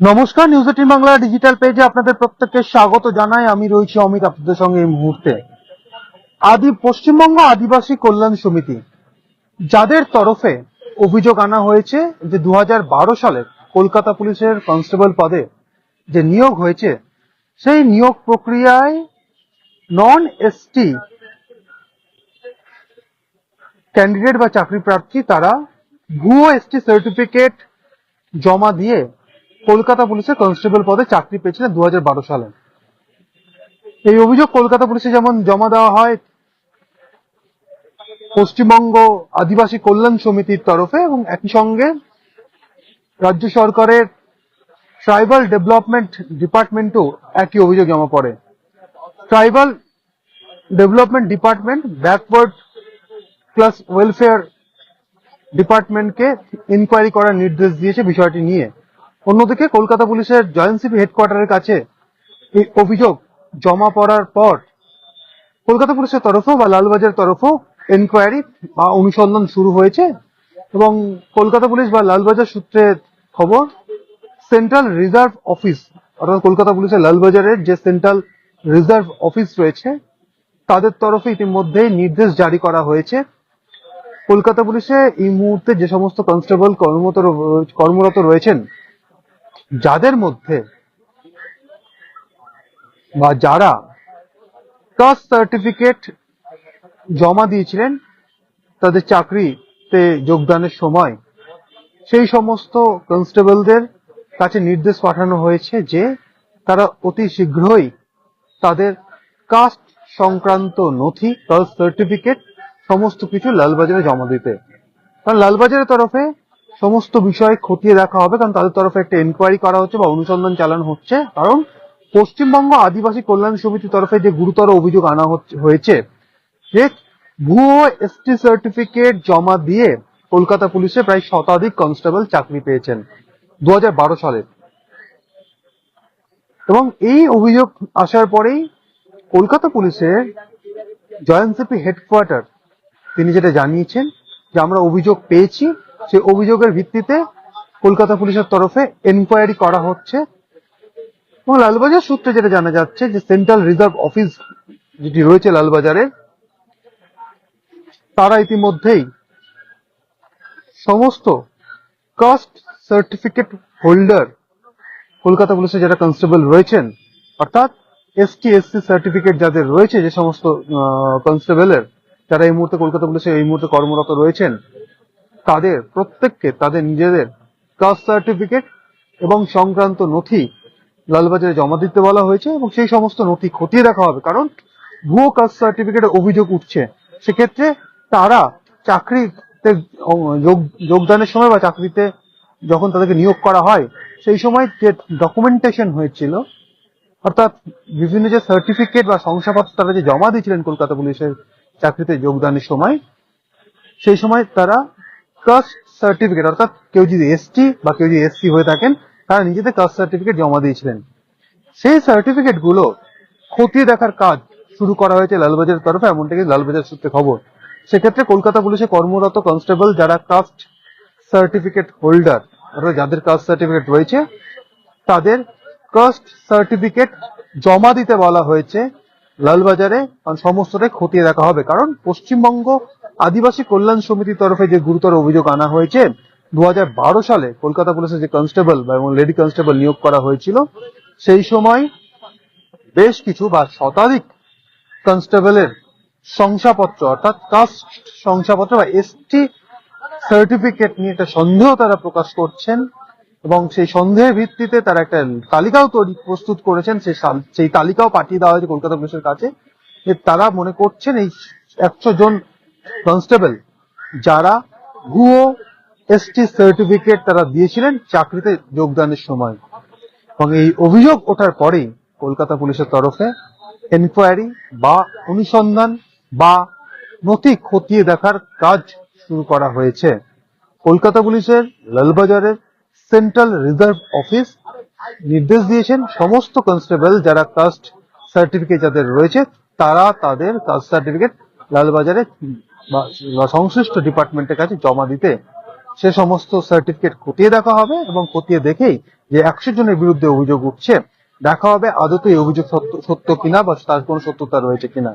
নমস্কার news eighteen Bangla digital পেজে আপনাদের প্রত্যেককে স্বাগত জানাই। আমি রয়েছি অমিত, আপনাদের সঙ্গে এই মুহূর্তে। আদি পশ্চিমবঙ্গ আদিবাসী কল্যাণ সমিতি, যাদের তরফে অভিযোগ আনা হয়েছে যে দু সালে কলকাতা পুলিশের কনস্টেবল পদে যে নিয়োগ হয়েছে, সেই নিয়োগ প্রক্রিয়ায় নন এসটি ক্যান্ডিডেট বা চাকরি প্রার্থী তারা ভুয়ো এসটি সার্টিফিকেট জমা দিয়ে কলকাতা পুলিশের কনস্টেবল পদে চাকরি পেয়েছিলেন দু হাজার বারো সালে। এই অভিযোগ কলকাতা পুলিশে যেমন জমা দেওয়া হয়, পশ্চিমবঙ্গ আদিবাসী কল্যাণ সমিতির তরফে এবং একই সঙ্গে রাজ্য সরকারের ট্রাইবাল ডেভেলপমেন্ট ডিপার্টমেন্টও একই অভিযোগ জমা পড়ে। Tribal development department backward plus welfare ডিপার্টমেন্টকে ইনকোয়ারি করার নির্দেশ দিয়েছে বিষয়টি নিয়ে। অন্যদিকে কলকাতা পুলিশের জয়েন্ট সিপি হেডকোয়ার্টারের কাছে এই অভিযোগ জমা পড়ার পর কলকাতা পুলিশের তরফেও বা লালবাজার তরফেও এনকোয়ারি বা অনুসন্ধান শুরু হয়েছে এবং কলকাতা পুলিশ বা লালবাজার সূত্রে খবর সেন্ট্রাল রিজার্ভ অফিস অর্থাৎ কলকাতা পুলিশের লালবাজারের যে সেন্ট্রাল রিজার্ভ অফিস রয়েছে, তাদের তরফে ইতিমধ্যেই নির্দেশ জারি করা হয়েছে। কলকাতা পুলিশে এই মুহূর্তে যে সমস্ত কনস্টেবল কর্মরত রয়েছেন যাদের মধ্যে বা যারা কাস্ট সার্টিফিকেট জমা দিয়েছিলেন, তাদের চাকরিতে যোগদানের সময় সেই সমস্ত কনস্টেবলদের কাছে নির্দেশ পাঠানো হয়েছে যে তারা অতি শীঘ্রই তাদের কাস্ট সংক্রান্ত নথি কাস্ট সার্টিফিকেট, সমস্ত কিছু লালবাজারে জমা দিতে। কারণ লালবাজারের তরফে সমস্ত বিষয় খতিয়ে দেখা হবে, কারণ তাদের তরফে একটা এনকোয়ারি করা হচ্ছে বা অনুসন্ধান চালানো হচ্ছে। কারণ পশ্চিমবঙ্গ আদিবাসী কল্যাণ সমিতির তরফে যে গুরুতর অভিযোগ আনা হয়েছে, যে ভুয়ো এসটি সার্টিফিকেট জমা দিয়ে কলকাতা পুলিশে প্রায় শতাধিক কনস্টেবল চাকরি পেয়েছেন দু হাজার বারো সালে। এবং এই অভিযোগ আসার পরেই কলকাতা পুলিশের জয়েন্ট সিপি হেডকোয়ার্টার তিনি যেটা জানিয়েছেন যে আমরা অভিযোগ পেয়েছি সেই অভিযোগের ভিত্তিতে কলকাতা পুলিশের তরফে এনকোয়ারি করা হচ্ছে। এবং লালবাজার সূত্রে যেটা জানা যাচ্ছে যে সেন্ট্রাল রিজার্ভ অফিস যেটি রয়েছে লালবাজারে তারা ইতিমধ্যেই সমস্ত কাস্ট সার্টিফিকেট হোল্ডার কলকাতা পুলিশে যারা কনস্টেবল রয়েছেন, অর্থাৎ এসটি এসসি সার্টিফিকেট যাদের রয়েছে, যে সমস্ত কনস্টেবলের যারা এই মুহূর্তে কলকাতা পুলিশে এই মুহূর্তে কর্মরত রয়েছেন তাদের, প্রত্যেককে তাদের নিজেদের কাস্ট সার্টিফিকেট এবং সংক্রান্ত নথি লালবাজারে জমা দিতে বলা হয়েছে এবং সেই সমস্ত নথি খতিয়ে দেখা হবে। কারণ ভুয়ো কাস্ট সার্টিফিকেটের অভিযোগ উঠছে। সেক্ষেত্রে তারা চাকরিতে যোগদানের সময় বা চাকরিতে যখন তাদেরকে নিয়োগ করা হয়, সেই সময় যে ডকুমেন্টেশন হয়েছিল, অর্থাৎ বিভিন্ন যে সার্টিফিকেট বা শংসাপত্র তারা যে জমা দিয়েছিলেন কলকাতা পুলিশের চাকরিতে যোগদানের সময়, সেই সময় তারা কাস্ট সার্টিফিকেট অর্থাৎ কেউ যদি এসটি বা কেউ যদি এসসি হয়ে থাকেন, তারা নিজেদের কাস্ট সার্টিফিকেট জমা দিয়েছিলেন। সেই সার্টিফিকেটগুলো খতিয়ে দেখার কাজ শুরু করা হয়েছে লালবাজারের তরফে লালবাজার সূত্রে খবর। সেক্ষেত্রে কলকাতা পুলিশে কর্মরত কনস্টেবল যারা কাস্ট সার্টিফিকেট হোল্ডার অর্থাৎ যাদের কাস্ট সার্টিফিকেট রয়েছে, তাদের কাস্ট সার্টিফিকেট জমা দিতে বলা হয়েছে লালবাজারে সমস্তটাই খতিয়ে দেখা হবে। কারণ পশ্চিমবঙ্গ আদিবাসী কল্যাণ সমিতির তরফে যে গুরুতর অভিযোগ আনা হয়েছে দু হাজার বারো সালে কলকাতা পুলিশের যে কনস্টেবল বা এবং লেডি কনস্টেবল নিয়োগ করা হয়েছিল, সেই সময় বেশ কিছু বা শতাধিক কনস্টেবলের শংসাপত্র, অর্থাৎ কাস্ট শংসাপত্র বা এসটি সার্টিফিকেট নিয়ে একটা সন্দেহ তারা প্রকাশ করছেন এবং সেই সন্দেহের ভিত্তিতে তারা একটা তালিকাও তৈরি, প্রস্তুত করেছেন সেই সেই তালিকাও পাঠিয়ে দেওয়া হয়েছে কলকাতা পুলিশের কাছে যে তারা মনে করছেন এই একশো জন কনস্টেবল, যারা ভুয়ো এসটি সার্টিফিকেট তারা দিয়েছিলেন চাকরিতে যোগদানের সময়। এবং এই অভিযোগ ওঠার পরেই কলকাতা পুলিশের তরফে এনকোয়ারি বা অনুসন্ধান বা নথি খতিয়ে দেখার কাজ শুরু করা হয়েছে। কলকাতা পুলিশের লালবাজারের সেন্ট্রাল রিজার্ভ অফিস নির্দেশ দিয়েছেন সমস্ত কনস্টেবল যারা কাস্ট সার্টিফিকেট যাদের রয়েছে, তারা তাদের কাস্ট সার্টিফিকেট লালবাজারে বা সংশ্লিষ্ট ডিপার্টমেন্টের কাছে জমা দিতে সে সমস্ত সার্টিফিকেট খতিয়ে দেখা হবে এবং খতিয়ে দেখেই যে একশো জনের বিরুদ্ধে অভিযোগ উঠছে। দেখা হবে আদতে এই অভিযোগ সত্য কিনা বা তার কোনো সত্যতা রয়েছে কিনা।